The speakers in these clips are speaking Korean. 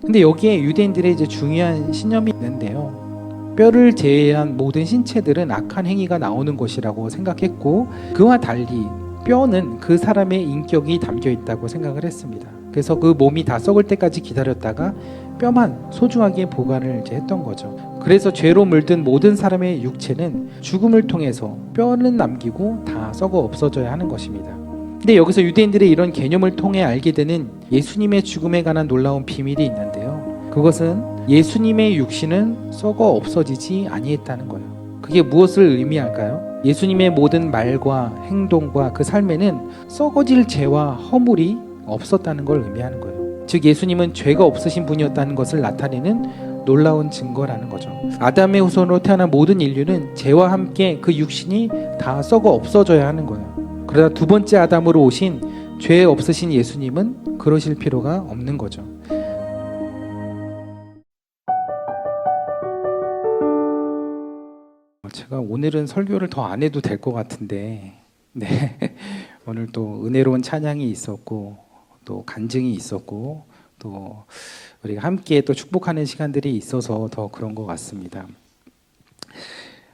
근데 여기에 유대인들의 이제 중요한 신념이 있는데요. 뼈를 제외한 모든 신체들은 악한 행위가 나오는 것이라고 생각했고 그와 달리 뼈는 그 사람의 인격이 담겨 있다고 생각을 했습니다. 그래서 그 몸이 다 썩을 때까지 기다렸다가 뼈만 소중하게 보관을 이제 했던 거죠. 그래서 죄로 물든 모든 사람의 육체는 죽음을 통해서 뼈는 남기고 다 썩어 없어져야 하는 것입니다. 근데 여기서 유대인들의 이런 개념을 통해 알게 되는 예수님의 죽음에 관한 놀라운 비밀이 있는데요. 그것은 예수님의 육신은 썩어 없어지지 아니했다는 거예요. 그게 무엇을 의미할까요? 예수님의 모든 말과 행동과 그 삶에는 썩어질 죄와 허물이 없었다는 걸 의미하는 거예요. 즉 예수님은 죄가 없으신 분이었다는 것을 나타내는 놀라운 증거라는 거죠. 아담의 후손으로 태어난 모든 인류는 죄와 함께 그 육신이 다 썩어 없어져야 하는 거예요. 그러나 두 번째 아담으로 오신 죄 없으신 예수님은 그러실 필요가 없는 거죠. 제가 오늘은 설교를 더 안 해도 될 것 같은데, 네 오늘 또 은혜로운 찬양이 있었고 또 간증이 있었고 또 우리가 함께 또 축복하는 시간들이 있어서 더 그런 것 같습니다.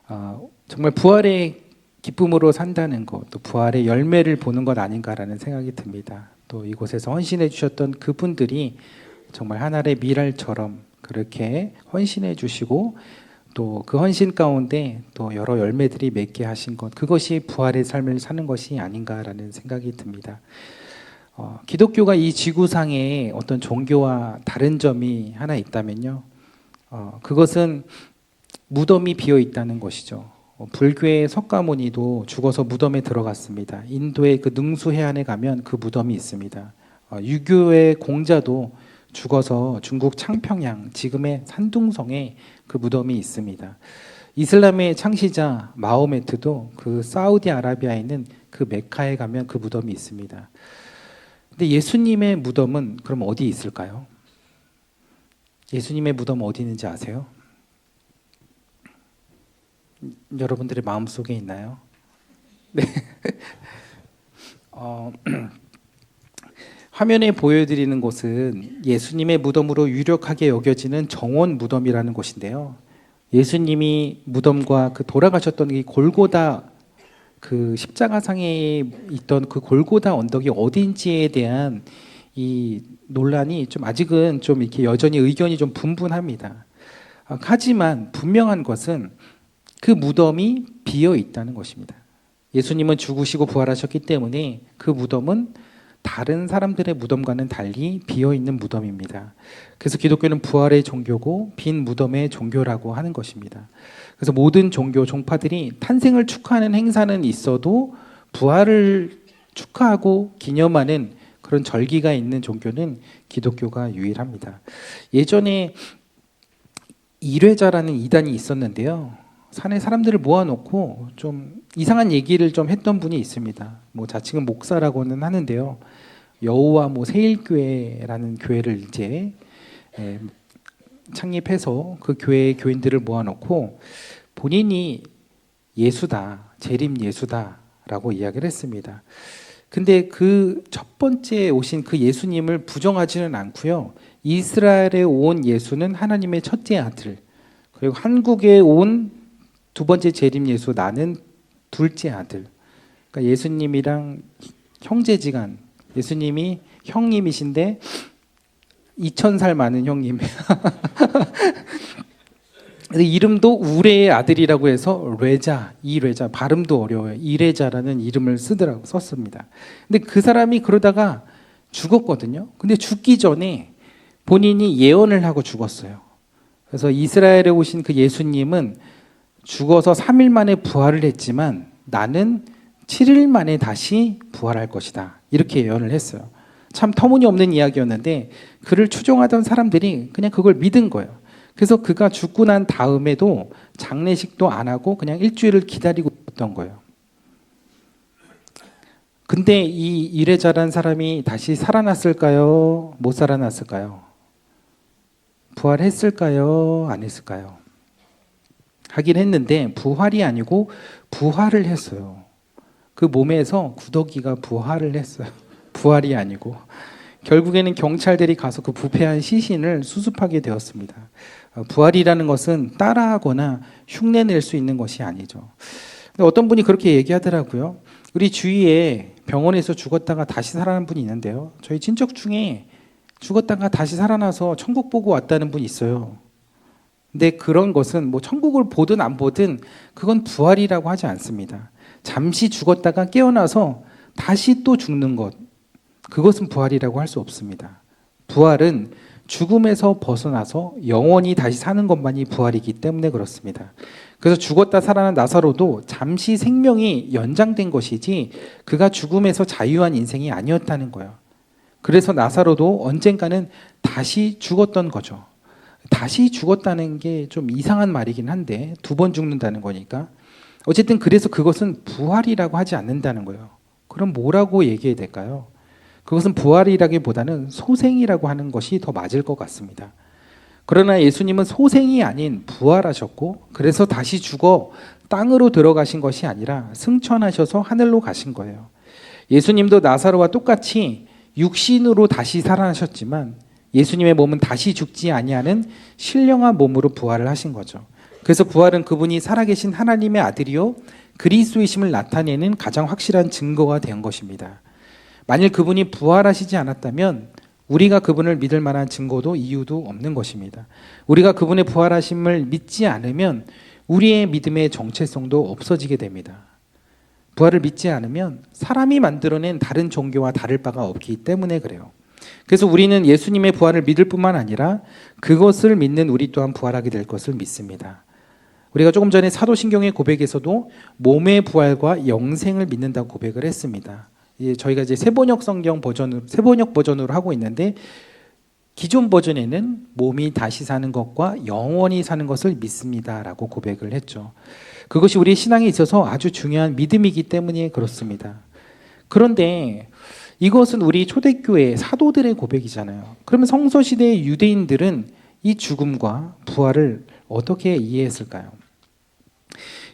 아, 정말 부활의 기쁨으로 산다는 것, 또 부활의 열매를 보는 것 아닌가라는 생각이 듭니다. 또 이곳에서 헌신해 주셨던 그분들이 정말 하나의 미랄처럼 그렇게 헌신해 주시고 또 그 헌신 가운데 또 여러 열매들이 맺게 하신 것, 그것이 부활의 삶을 사는 것이 아닌가라는 생각이 듭니다. 어, 기독교가 이 지구상에 어떤 종교와 다른 점이 하나 있다면요. 어, 그것은 무덤이 비어 있다는 것이죠. 어, 불교의 석가모니도 죽어서 무덤에 들어갔습니다. 인도의 그 능수 해안에 가면 그 무덤이 있습니다. 어, 유교의 공자도 죽어서 중국 창평양 지금의 산둥성에 그 무덤이 있습니다. 이슬람의 창시자 마호메트도 그 사우디아라비아에 있는 그 메카에 가면 그 무덤이 있습니다. 근데 예수님의 무덤은 그럼 어디 있을까요? 예수님의 무덤 어디 있는지 아세요? 여러분들의 마음 속에 있나요? 네. 어, 화면에 보여드리는 곳은 예수님의 무덤으로 유력하게 여겨지는 정원 무덤이라는 곳인데요. 예수님이 무덤과 그 돌아가셨던 이 골고다 그 십자가상에 있던 그 골고다 언덕이 어딘지에 대한 이 논란이 좀 아직은 좀 이렇게 여전히 의견이 좀 분분합니다. 아, 하지만 분명한 것은 그 무덤이 비어 있다는 것입니다. 예수님은 죽으시고 부활하셨기 때문에 그 무덤은 다른 사람들의 무덤과는 달리 비어 있는 무덤입니다. 그래서 기독교는 부활의 종교고 빈 무덤의 종교라고 하는 것입니다. 그래서 모든 종교 종파들이 탄생을 축하하는 행사는 있어도 부활을 축하하고 기념하는 그런 절기가 있는 종교는 기독교가 유일합니다. 예전에 일회자라는 이단이 있었는데요. 산에 사람들을 모아놓고 좀 이상한 얘기를 좀 했던 분이 있습니다. 뭐 자칭은 목사라고는 하는데요. 여호와 뭐 세일교회라는 교회를 이제 에, 창립해서 그 교회 교인들을 모아놓고 본인이 예수다, 재림 예수다라고 이야기를 했습니다. 근데 그 첫 번째 오신 그 예수님을 부정하지는 않고요. 이스라엘에 온 예수는 하나님의 첫째 아들. 그리고 한국에 온 두 번째 재림 예수 나는 둘째 아들. 그러니까 예수님이랑 형제지간. 예수님이 형님이신데 2000살 많은 형님. 이름도 우레의 아들이라고 해서 레자, 이레자 발음도 어려워요. 이레자라는 이름을 쓰더라고 썼습니다. 근데 그 사람이 그러다가 죽었거든요. 근데 죽기 전에 본인이 예언을 하고 죽었어요. 그래서 이스라엘에 오신 그 예수님은 죽어서 3일 만에 부활을 했지만 나는 7일 만에 다시 부활할 것이다. 이렇게 예언을 했어요. 참 터무니없는 이야기였는데 그를 추종하던 사람들이 그냥 그걸 믿은 거예요. 그래서 그가 죽고 난 다음에도 장례식도 안 하고 그냥 일주일을 기다리고 있던 거예요. 근데 이 일에 자란 사람이 다시 살아났을까요? 못 살아났을까요? 부활했을까요? 안 했을까요? 하긴 했는데 부활이 아니고 부활을 했어요. 그 몸에서 구더기가 부활을 했어요. 부활이 아니고. 결국에는 경찰들이 가서 그 부패한 시신을 수습하게 되었습니다. 어, 부활이라는 것은 따라하거나 흉내낼 수 있는 것이 아니죠. 어떤 분이 그렇게 얘기하더라고요. 우리 주위에 병원에서 죽었다가 다시 살아난 분이 있는데요. 저희 친척 중에 죽었다가 다시 살아나서 천국 보고 왔다는 분이 있어요. 근데 그런 것은 뭐 천국을 보든 안 보든 그건 부활이라고 하지 않습니다. 잠시 죽었다가 깨어나서 다시 또 죽는 것. 그것은 부활이라고 할 수 없습니다. 부활은 죽음에서 벗어나서 영원히 다시 사는 것만이 부활이기 때문에 그렇습니다. 그래서 죽었다 살아난 나사로도 잠시 생명이 연장된 것이지 그가 죽음에서 자유한 인생이 아니었다는 거예요. 그래서 나사로도 언젠가는 다시 죽었던 거죠. 다시 죽었다는 게 좀 이상한 말이긴 한데 두 번 죽는다는 거니까 어쨌든 그래서 그것은 부활이라고 하지 않는다는 거예요. 그럼 뭐라고 얘기해야 될까요? 그것은 부활이라기보다는 소생이라고 하는 것이 더 맞을 것 같습니다. 그러나 예수님은 소생이 아닌 부활하셨고 그래서 다시 죽어 땅으로 들어가신 것이 아니라 승천하셔서 하늘로 가신 거예요. 예수님도 나사로와 똑같이 육신으로 다시 살아나셨지만 예수님의 몸은 다시 죽지 아니하는 신령한 몸으로 부활을 하신 거죠. 그래서 부활은 그분이 살아계신 하나님의 아들이요 그리스도이심을 나타내는 가장 확실한 증거가 된 것입니다. 만일 그분이 부활하시지 않았다면 우리가 그분을 믿을 만한 증거도 이유도 없는 것입니다. 우리가 그분의 부활하심을 믿지 않으면 우리의 믿음의 정체성도 없어지게 됩니다. 부활을 믿지 않으면 사람이 만들어낸 다른 종교와 다를 바가 없기 때문에 그래요. 그래서 우리는 예수님의 부활을 믿을 뿐만 아니라 그것을 믿는 우리 또한 부활하게 될 것을 믿습니다. 우리가 조금 전에 사도신경의 고백에서도 몸의 부활과 영생을 믿는다고 고백을 했습니다. 예, 저희가 이제 세번역 성경 버전으로 세번역 버전으로 하고 있는데 기존 버전에는 몸이 다시 사는 것과 영원히 사는 것을 믿습니다라고 고백을 했죠. 그것이 우리 신앙에 있어서 아주 중요한 믿음이기 때문에 그렇습니다. 그런데 이것은 우리 초대교회 사도들의 고백이잖아요. 그러면 성서 시대의 유대인들은 이 죽음과 부활을 어떻게 이해했을까요?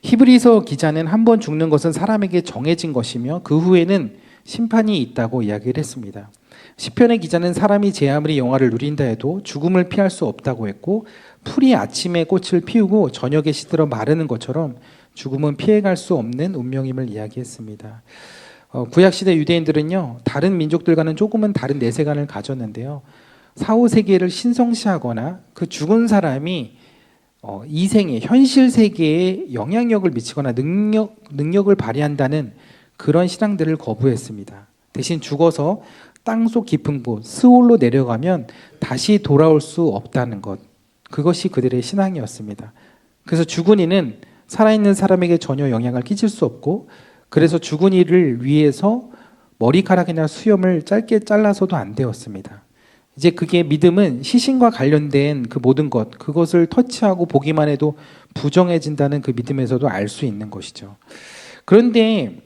히브리서 기자는 한 번 죽는 것은 사람에게 정해진 것이며 그 후에는 심판이 있다고 이야기를 했습니다. 시편의 기자는 사람이 제 아무리 영화를 누린다 해도 죽음을 피할 수 없다고 했고 풀이 아침에 꽃을 피우고 저녁에 시들어 마르는 것처럼 죽음은 피해갈 수 없는 운명임을 이야기했습니다. 어, 구약 시대 유대인들은요 다른 민족들과는 조금은 다른 내세관을 가졌는데요 사후 세계를 신성시하거나 그 죽은 사람이 어, 이 생에 현실 세계에 영향력을 미치거나 능력 능력을 발휘한다는 그런 신앙들을 거부했습니다. 대신 죽어서 땅속 깊은 곳 스올로 내려가면 다시 돌아올 수 없다는 것 그것이 그들의 신앙이었습니다. 그래서 죽은 이는 살아있는 사람에게 전혀 영향을 끼칠 수 없고 그래서 죽은 이를 위해서 머리카락이나 수염을 짧게 잘라서도 안 되었습니다. 이제 그게 믿음은 시신과 관련된 그 모든 것, 그것을 터치하고 보기만 해도 부정해진다는 그 믿음에서도 알 수 있는 것이죠. 그런데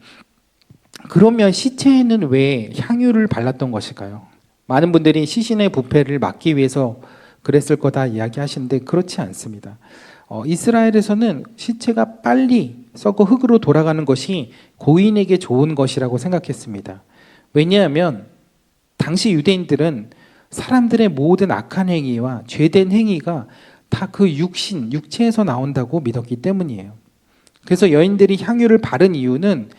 그러면 시체에는 왜 향유를 발랐던 것일까요? 많은 분들이 시신의 부패를 막기 위해서 그랬을 거다 이야기하시는데 그렇지 않습니다. 어, 이스라엘에서는 시체가 빨리 썩어 흙으로 돌아가는 것이 고인에게 좋은 것이라고 생각했습니다. 왜냐하면 당시 유대인들은 사람들의 모든 악한 행위와 죄된 행위가 다 그 육신, 육체에서 나온다고 믿었기 때문이에요. 그래서 여인들이 향유를 바른 이유는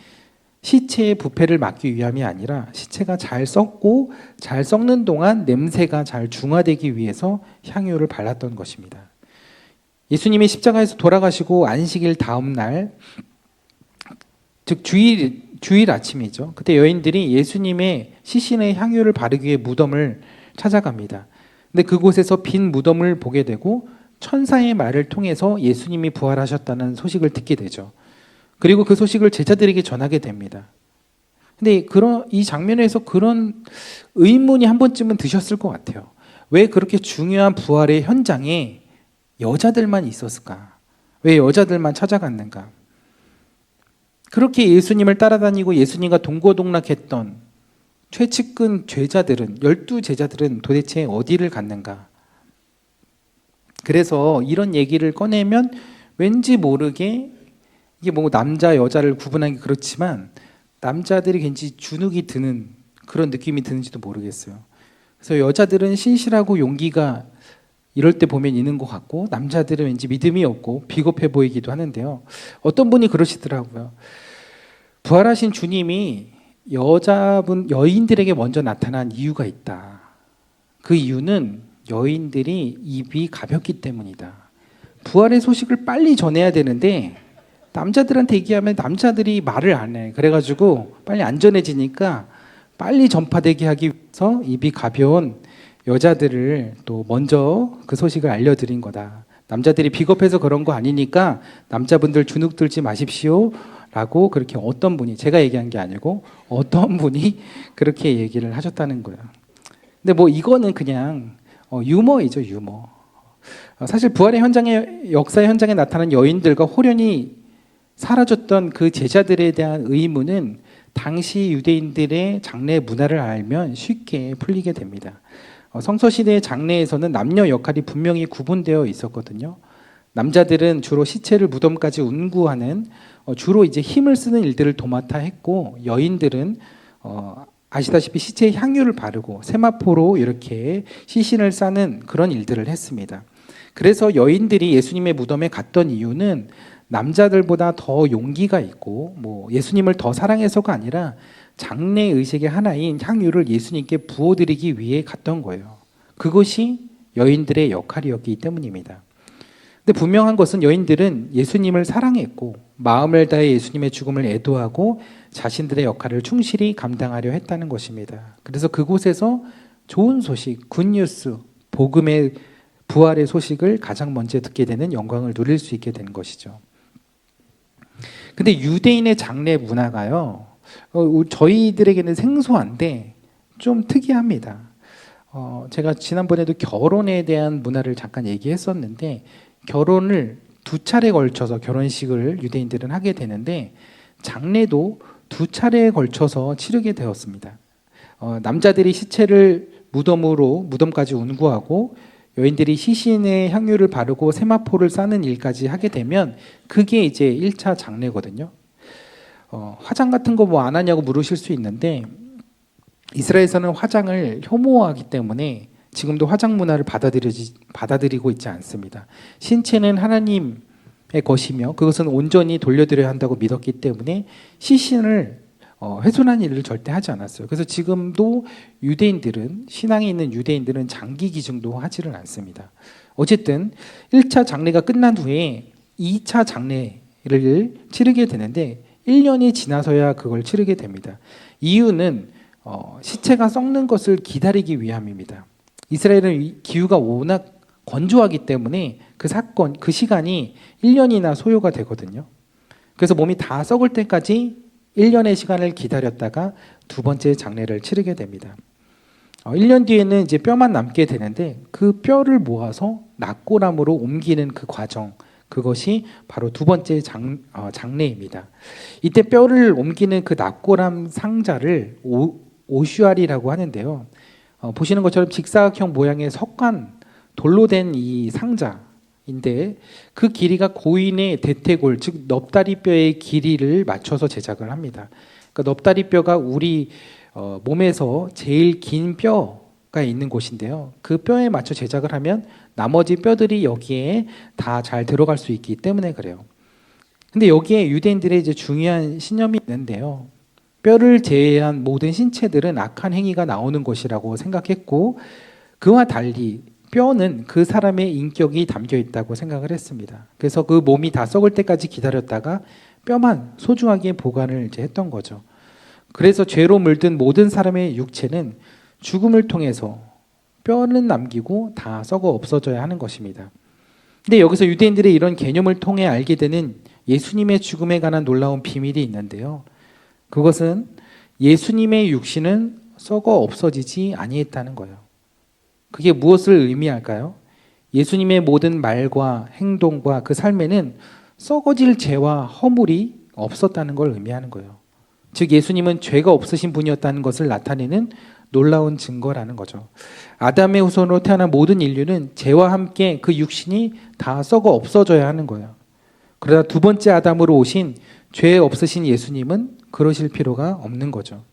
시체의 부패를 막기 위함이 아니라 시체가 잘 썩고 잘 썩는 동안 냄새가 잘 중화되기 위해서 향유를 발랐던 것입니다. 예수님이 십자가에서 돌아가시고 안식일 다음 날, 즉 주일 주일 아침이죠. 그때 여인들이 예수님의 시신의 향유를 바르기 위해 무덤을 찾아갑니다. 근데 그곳에서 빈 무덤을 보게 되고 천사의 말을 통해서 예수님이 부활하셨다는 소식을 듣게 되죠. 그리고 그 소식을 제자들에게 전하게 됩니다. 근데 그런 이 장면에서 그런 의문이 한 번쯤은 드셨을 것 같아요. 왜 그렇게 중요한 부활의 현장에 여자들만 있었을까? 왜 여자들만 찾아갔는가? 그렇게 예수님을 따라다니고 예수님과 동고동락했던 최측근 제자들은 열두 제자들은 도대체 어디를 갔는가? 그래서 이런 얘기를 꺼내면 왠지 모르게 이게 뭐 남자 여자를 구분하기 그렇지만 남자들이 괜히 주눅이 드는 그런 느낌이 드는지도 모르겠어요. 그래서 여자들은 신실하고 용기가 이럴 때 보면 있는 것 같고 남자들은 왠지 믿음이 없고 비겁해 보이기도 하는데요. 어떤 분이 그러시더라고요. 부활하신 주님이 여자분 여인들에게 먼저 나타난 이유가 있다. 그 이유는 여인들이 입이 가볍기 때문이다. 부활의 소식을 빨리 전해야 되는데 남자들한테 얘기하면 남자들이 말을 안 해. 그래가지고 빨리 안전해지니까 빨리 전파되게 하기 위해서 입이 가벼운 여자들을 또 먼저 그 소식을 알려드린 거다. 남자들이 비겁해서 그런 거 아니니까 남자분들 주눅 들지 마십시오. 라고 그렇게 어떤 분이 제가 얘기한 게 아니고 어떤 분이 그렇게 얘기를 하셨다는 거예요. 근데 뭐 이거는 그냥 어, 유머이죠 유머. 어, 사실 부활의 현장에 역사의 현장에 나타난 여인들과 호련히 사라졌던 그 제자들에 대한 의문은 당시 유대인들의 장례 문화를 알면 쉽게 풀리게 됩니다. 어, 성서 시대의 장례에서는 남녀 역할이 분명히 구분되어 있었거든요. 남자들은 주로 시체를 무덤까지 운구하는 어, 주로 이제 힘을 쓰는 일들을 도맡아 했고 여인들은 어, 아시다시피 시체에 향유를 바르고 세마포로 이렇게 시신을 싸는 그런 일들을 했습니다. 그래서 여인들이 예수님의 무덤에 갔던 이유는 남자들보다 더 용기가 있고 뭐 예수님을 더 사랑해서가 아니라 장례 의식의 하나인 향유를 예수님께 부어드리기 위해 갔던 거예요. 그것이 여인들의 역할이었기 때문입니다. 근데 분명한 것은 여인들은 예수님을 사랑했고 마음을 다해 예수님의 죽음을 애도하고 자신들의 역할을 충실히 감당하려 했다는 것입니다. 그래서 그곳에서 좋은 소식, 굿뉴스, 복음의 부활의 소식을 가장 먼저 듣게 되는 영광을 누릴 수 있게 된 것이죠. 근데 유대인의 장례 문화가요, 어, 저희들에게는 생소한데 좀 특이합니다. 어, 제가 지난번에도 결혼에 대한 문화를 잠깐 얘기했었는데 결혼을 두 차례 걸쳐서 결혼식을 유대인들은 하게 되는데 장례도 두 차례에 걸쳐서 치르게 되었습니다. 어, 남자들이 시체를 무덤으로 무덤까지 운구하고 여인들이 시신에 향유를 바르고 세마포를 싸는 일까지 하게 되면 그게 이제 1차 장례거든요. 어, 화장 같은 거 뭐 안 하냐고 물으실 수 있는데 이스라엘에서는 화장을 혐오하기 때문에 지금도 화장 문화를 받아들이지, 받아들이고 있지 않습니다. 신체는 하나님의 것이며 그것은 온전히 돌려드려야 한다고 믿었기 때문에 시신을 어, 훼손한 일을 절대 하지 않았어요. 그래서 지금도 유대인들은 신앙이 있는 유대인들은 장기 기증도 하지를 않습니다. 어쨌든 1차 장례가 끝난 후에 2차 장례를 치르게 되는데 1년이 지나서야 그걸 치르게 됩니다. 이유는 어, 시체가 썩는 것을 기다리기 위함입니다. 이스라엘은 기후가 워낙 건조하기 때문에 그 사건, 그 시간이 1년이나 소요가 되거든요. 그래서 몸이 다 썩을 때까지 1년의 시간을 기다렸다가 두 번째 장례를 치르게 됩니다. 어, 1년 뒤에는 이제 뼈만 남게 되는데 그 뼈를 모아서 낙고람으로 옮기는 그 과정, 그것이 바로 두 번째 장, 어, 장례입니다. 이때 뼈를 옮기는 그 낙고람 상자를 오, 오슈알이라고 하는데요. 어, 보시는 것처럼 직사각형 모양의 석관 돌로 된 이 상자인데 그 길이가 고인의 대퇴골 즉 넙다리 뼈의 길이를 맞춰서 제작을 합니다. 그러니까 넙다리 뼈가 우리 어, 몸에서 제일 긴 뼈 가 있는 곳인데요. 그 뼈에 맞춰 제작을 하면 나머지 뼈들이 여기에 다 잘 들어갈 수 있기 때문에 그래요. 근데 여기에 유대인들의 이제 중요한 신념이 있는데요. 뼈를 제외한 모든 신체들은 악한 행위가 나오는 것이라고 생각했고 그와 달리 뼈는 그 사람의 인격이 담겨 있다고 생각을 했습니다. 그래서 그 몸이 다 썩을 때까지 기다렸다가 뼈만 소중하게 보관을 이제 했던 거죠. 그래서 죄로 물든 모든 사람의 육체는 죽음을 통해서 뼈는 남기고 다 썩어 없어져야 하는 것입니다. 근데 여기서 유대인들의 이런 개념을 통해 알게 되는 예수님의 죽음에 관한 놀라운 비밀이 있는데요. 그것은 예수님의 육신은 썩어 없어지지 아니했다는 거예요. 그게 무엇을 의미할까요? 예수님의 모든 말과 행동과 그 삶에는 썩어질 죄와 허물이 없었다는 걸 의미하는 거예요. 즉 예수님은 죄가 없으신 분이었다는 것을 나타내는 놀라운 증거라는 거죠. 아담의 후손으로 태어난 모든 인류는 죄와 함께 그 육신이 다 썩어 없어져야 하는 거예요. 그러나 두 번째 아담으로 오신 죄 없으신 예수님은 그러실 필요가 없는 거죠.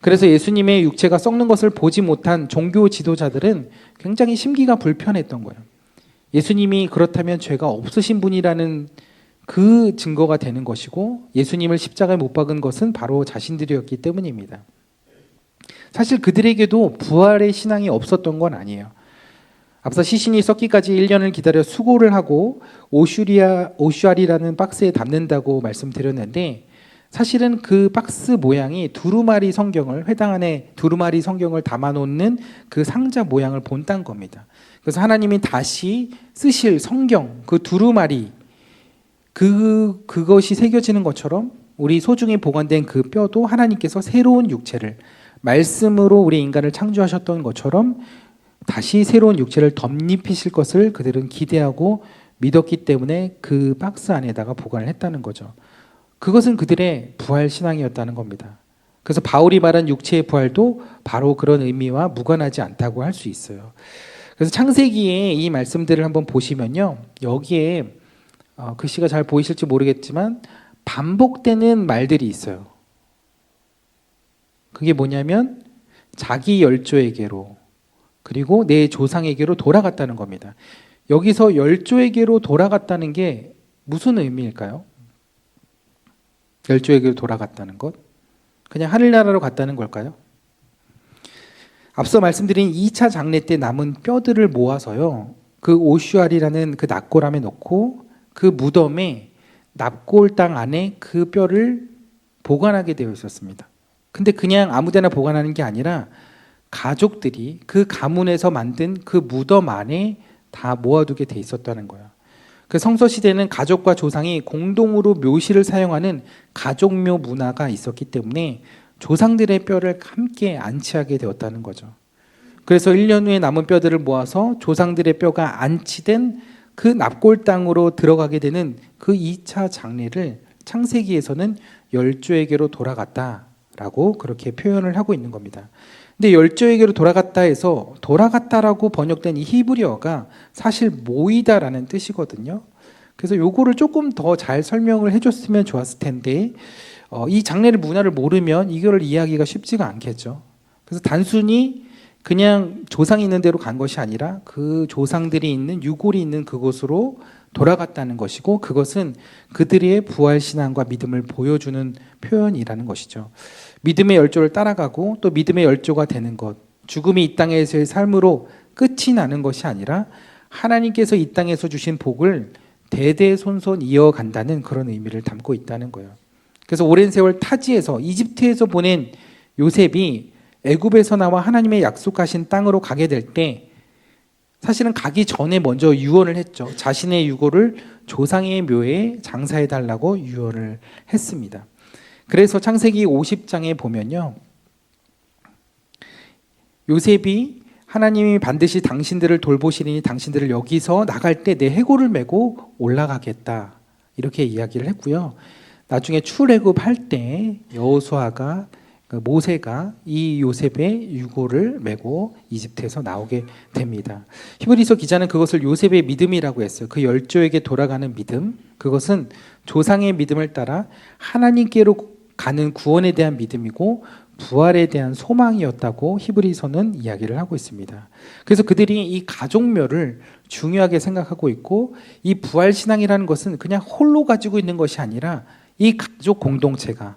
그래서 예수님의 육체가 썩는 것을 보지 못한 종교 지도자들은 굉장히 심기가 불편했던 거예요. 예수님이 그렇다면 죄가 없으신 분이라는 그 증거가 되는 것이고 예수님을 십자가에 못 박은 것은 바로 자신들이었기 때문입니다. 사실 그들에게도 부활의 신앙이 없었던 건 아니에요. 앞서 시신이 썩기까지 1년을 기다려 수고를 하고 오슈리아 오슈알이라는 박스에 담는다고 말씀드렸는데 사실은 그 박스 모양이 두루마리 성경을 회당 안에 두루마리 성경을 담아 놓는 그 상자 모양을 본딴 겁니다. 그래서 하나님이 다시 쓰실 성경 그 두루마리 그 그것이 새겨지는 것처럼 우리 소중히 보관된 그 뼈도 하나님께서 새로운 육체를 말씀으로 우리 인간을 창조하셨던 것처럼 다시 새로운 육체를 덧입히실 것을 그들은 기대하고 믿었기 때문에 그 박스 안에다가 보관을 했다는 거죠. 그것은 그들의 부활 신앙이었다는 겁니다. 그래서 바울이 말한 육체의 부활도 바로 그런 의미와 무관하지 않다고 할 수 있어요. 그래서 창세기의 이 말씀들을 한번 보시면요. 여기에 어, 글씨가 잘 보이실지 모르겠지만 반복되는 말들이 있어요. 그게 뭐냐면 자기 열조에게로 그리고 내 조상에게로 돌아갔다는 겁니다. 여기서 열조에게로 돌아갔다는 게 무슨 의미일까요? 열조에게로 돌아갔다는 것? 그냥 하늘나라로 갔다는 걸까요? 앞서 말씀드린 2차 장례 때 남은 뼈들을 모아서요. 그 오슈알이라는 그 납골함에 넣고 그 무덤에 납골 땅 안에 그 뼈를 보관하게 되어 있었습니다. 근데 그냥 아무데나 보관하는 게 아니라 가족들이 그 가문에서 만든 그 무덤 안에 다 모아두게 돼 있었다는 거예요. 그 성서 시대는 가족과 조상이 공동으로 묘시를 사용하는 가족묘 문화가 있었기 때문에 조상들의 뼈를 함께 안치하게 되었다는 거죠. 그래서 1년 후에 남은 뼈들을 모아서 조상들의 뼈가 안치된 그 납골 땅으로 들어가게 되는 그 2차 장례를 창세기에서는 열조에게로 돌아갔다 라고 그렇게 표현을 하고 있는 겁니다. 근데 열조에게로 돌아갔다 해서 돌아갔다라고 번역된 이 히브리어가 사실 모이다라는 뜻이거든요. 그래서 요거를 조금 더 잘 설명을 해줬으면 좋았을 텐데 어, 이 장례의 문화를 모르면 이거를 이해하기가 쉽지가 않겠죠. 그래서 단순히 그냥 조상이 있는 대로 간 것이 아니라 그 조상들이 있는 유골이 있는 그곳으로 돌아갔다는 것이고 그것은 그들의 부활 신앙과 믿음을 보여주는 표현이라는 것이죠. 믿음의 열조를 따라가고 또 믿음의 열조가 되는 것, 죽음이 이 땅에서의 삶으로 끝이 나는 것이 아니라 하나님께서 이 땅에서 주신 복을 대대손손 이어간다는 그런 의미를 담고 있다는 거예요. 그래서 오랜 세월 타지에서 이집트에서 보낸 요셉이 애굽에서 나와 하나님의 약속하신 땅으로 가게 될 때 사실은 가기 전에 먼저 유언을 했죠. 자신의 유고를 조상의 묘에 장사해 달라고 유언을 했습니다. 그래서 창세기 50장에 보면요. 요셉이 하나님이 반드시 당신들을 돌보시리니 당신들을 여기서 나갈 때 내 해골을 메고 올라가겠다. 이렇게 이야기를 했고요. 나중에 출애굽 할 때 여호수아가 그 모세가 이 요셉의 유고를 메고 이집트에서 나오게 됩니다. 히브리서 기자는 그것을 요셉의 믿음이라고 했어요. 그 열조에게 돌아가는 믿음. 그것은 조상의 믿음을 따라 하나님께로 가는 구원에 대한 믿음이고 부활에 대한 소망이었다고 히브리서는 이야기를 하고 있습니다. 그래서 그들이 이 가족묘를 중요하게 생각하고 있고 이 부활 신앙이라는 것은 그냥 홀로 가지고 있는 것이 아니라 이 가족 공동체가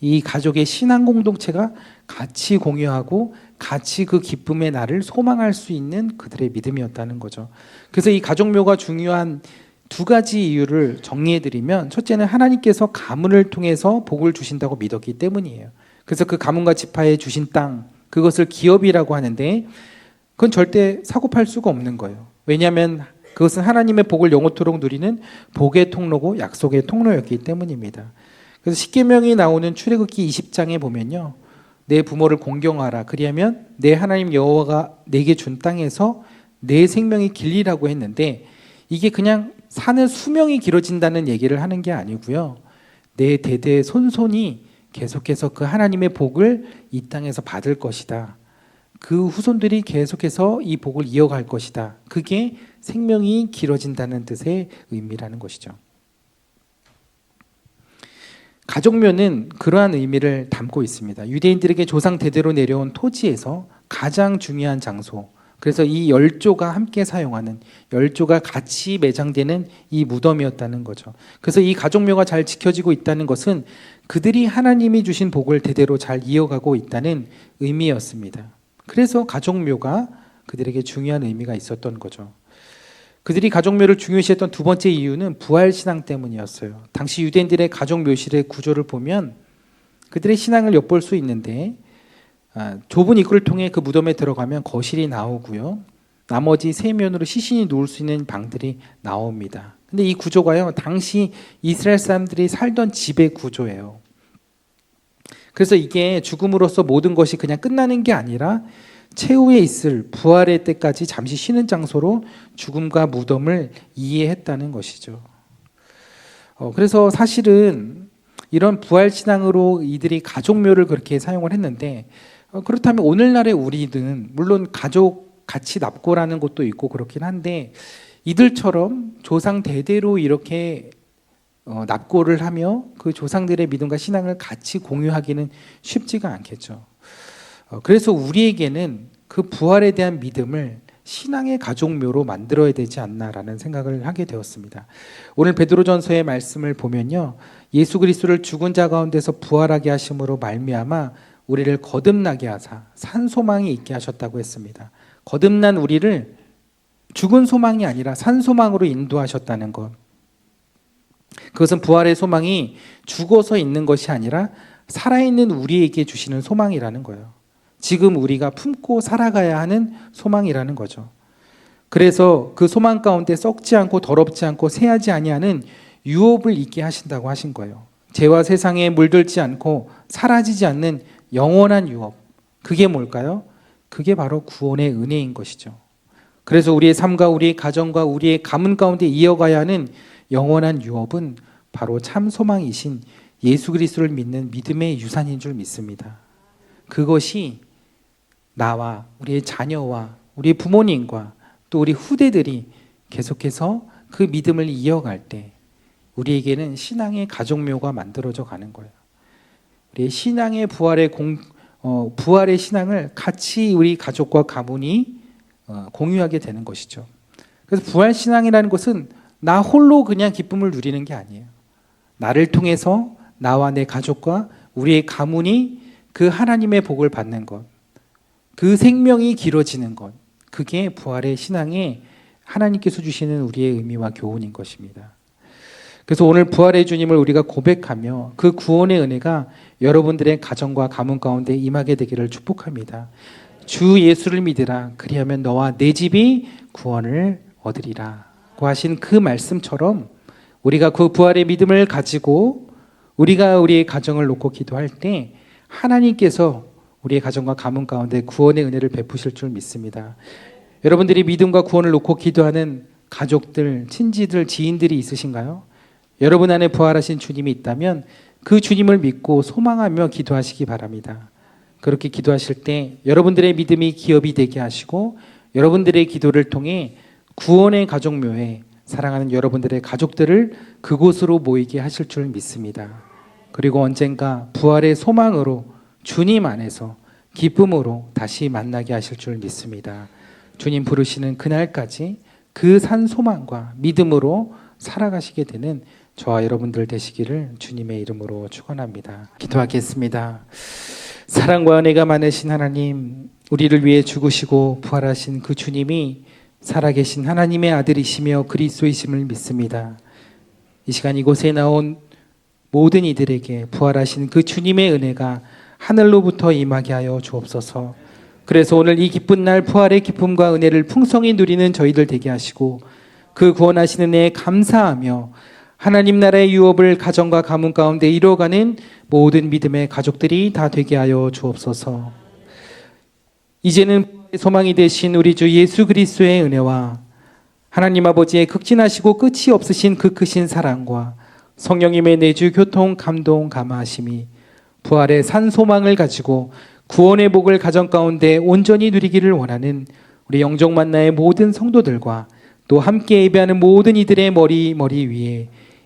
이 가족의 신앙 공동체가 같이 공유하고 같이 그 기쁨의 날을 소망할 수 있는 그들의 믿음이었다는 거죠. 그래서 이 가족묘가 중요한 두 가지 이유를 정리해 드리면 첫째는 하나님께서 가문을 통해서 복을 주신다고 믿었기 때문이에요. 그래서 그 가문과 지파에 주신 땅 그것을 기업이라고 하는데 그건 절대 사고 팔 수가 없는 거예요. 왜냐하면 그것은 하나님의 복을 영원토록 누리는 복의 통로고 약속의 통로였기 때문입니다. 그래서 십계명이 나오는 출애굽기 20장에 보면요. 내 부모를 공경하라. 그리하면 내 하나님 여호와가 내게 준 땅에서 내 생명이 길리라고 했는데 이게 그냥 사는 수명이 길어진다는 얘기를 하는 게 아니고요. 내 대대 손손이 계속해서 그 하나님의 복을 이 땅에서 받을 것이다. 그 후손들이 계속해서 이 복을 이어갈 것이다. 그게 생명이 길어진다는 뜻의 의미라는 것이죠. 가족묘는 그러한 의미를 담고 있습니다. 유대인들에게 조상 대대로 내려온 토지에서 가장 중요한 장소. 그래서 이 열조가 함께 사용하는 열조가 같이 매장되는 이 무덤이었다는 거죠. 그래서 이 가족묘가 잘 지켜지고 있다는 것은 그들이 하나님이 주신 복을 대대로 잘 이어가고 있다는 의미였습니다. 그래서 가족묘가 그들에게 중요한 의미가 있었던 거죠. 그들이 가족묘를 중요시했던 두 번째 이유는 부활 신앙 때문이었어요. 당시 유대인들의 가족 묘실의 구조를 보면 그들의 신앙을 엿볼 수 있는데 아, 좁은 입구를 통해 그 무덤에 들어가면 거실이 나오고요. 나머지 세 면으로 시신이 누울 수 있는 방들이 나옵니다. 근데 이 구조가요, 당시 이스라엘 사람들이 살던 집의 구조예요. 그래서 이게 죽음으로써 모든 것이 그냥 끝나는 게 아니라 최후에 있을 부활의 때까지 잠시 쉬는 장소로 죽음과 무덤을 이해했다는 것이죠. 어, 그래서 사실은 이런 부활 신앙으로 이들이 가족묘를 그렇게 사용을 했는데 어, 그렇다면 오늘날의 우리는 물론 가족 같이 납고라는 것도 있고 그렇긴 한데 이들처럼 조상 대대로 이렇게 어, 납고를 하며 그 조상들의 믿음과 신앙을 같이 공유하기는 쉽지가 않겠죠. 어, 그래서 우리에게는 그 부활에 대한 믿음을 신앙의 가족묘로 만들어야 되지 않나라는 생각을 하게 되었습니다. 오늘 베드로전서의 말씀을 보면요. 예수 그리스도를 죽은 자 가운데서 부활하게 하심으로 말미암아 우리를 거듭나게 하사 산 소망이 있게 하셨다고 했습니다. 거듭난 우리를 죽은 소망이 아니라 산 소망으로 인도하셨다는 것. 그것은 부활의 소망이 죽어서 있는 것이 아니라 살아있는 우리에게 주시는 소망이라는 거예요. 지금 우리가 품고 살아가야 하는 소망이라는 거죠. 그래서 그 소망 가운데 썩지 않고 더럽지 않고 새하지 아니하는 유업을 있게 하신다고 하신 거예요. 죄와 세상에 물들지 않고 사라지지 않는 영원한 유업. 그게 뭘까요? 그게 바로 구원의 은혜인 것이죠. 그래서 우리의 삶과 우리의 가정과 우리의 가문 가운데 이어가야 하는 영원한 유업은 바로 참 소망이신 예수 그리스도를 믿는 믿음의 유산인 줄 믿습니다. 그것이 나와 우리의 자녀와 우리의 부모님과 또 우리 후대들이 계속해서 그 믿음을 이어갈 때 우리에게는 신앙의 가족묘가 만들어져 가는 거예요. 신앙의 부활의 공, 어, 부활의 신앙을 같이 우리 가족과 가문이 어, 공유하게 되는 것이죠. 그래서 부활 신앙이라는 것은 나 홀로 그냥 기쁨을 누리는 게 아니에요. 나를 통해서 나와 내 가족과 우리의 가문이 그 하나님의 복을 받는 것, 그 생명이 길어지는 것, 그게 부활의 신앙에 하나님께서 주시는 우리의 의미와 교훈인 것입니다. 그래서 오늘 부활의 주님을 우리가 고백하며 그 구원의 은혜가 여러분들의 가정과 가문 가운데 임하게 되기를 축복합니다. 주 예수를 믿으라. 그리하면 너와 내 집이 구원을 얻으리라. 고 하신 그 말씀처럼 우리가 그 부활의 믿음을 가지고 우리가 우리의 가정을 놓고 기도할 때 하나님께서 우리의 가정과 가문 가운데 구원의 은혜를 베푸실 줄 믿습니다. 여러분들이 믿음과 구원을 놓고 기도하는 가족들, 친지들, 지인들이 있으신가요? 여러분 안에 부활하신 주님이 있다면 그 주님을 믿고 소망하며 기도하시기 바랍니다. 그렇게 기도하실 때 여러분들의 믿음이 기업이 되게 하시고 여러분들의 기도를 통해 구원의 가족묘에 사랑하는 여러분들의 가족들을 그곳으로 모이게 하실 줄 믿습니다. 그리고 언젠가 부활의 소망으로 주님 안에서 기쁨으로 다시 만나게 하실 줄 믿습니다. 주님 부르시는 그날까지 그 산 소망과 믿음으로 살아가시게 되는 저와 여러분들 되시기를 주님의 이름으로 축원합니다. 기도하겠습니다. 사랑과 은혜가 많으신 하나님, 우리를 위해 죽으시고 부활하신 그 주님이 살아계신 하나님의 아들이시며 그리스도이심을 믿습니다. 이 시간 이곳에 나온 모든 이들에게 부활하신 그 주님의 은혜가 하늘로부터 임하게 하여 주옵소서. 그래서 오늘 이 기쁜 날 부활의 기쁨과 은혜를 풍성히 누리는 저희들 되게 하시고 그 구원하시는 은혜에 감사하며 하나님 나라의 유업을 가정과 가문 가운데 이루어가는 모든 믿음의 가족들이 다 되게 하여 주옵소서. 이제는 소망이 되신 우리 주 예수 그리스도의 은혜와 하나님 아버지의 극진하시고 끝이 없으신 그 크신 사랑과 성령님의 내주 교통 감동 감화하심이 부활의 산 소망을 가지고 구원의 복을 가정 가운데 온전히 누리기를 원하는 우리 영종 만나의 모든 성도들과 또 함께 예배하는 모든 이들의 머리 머리 위에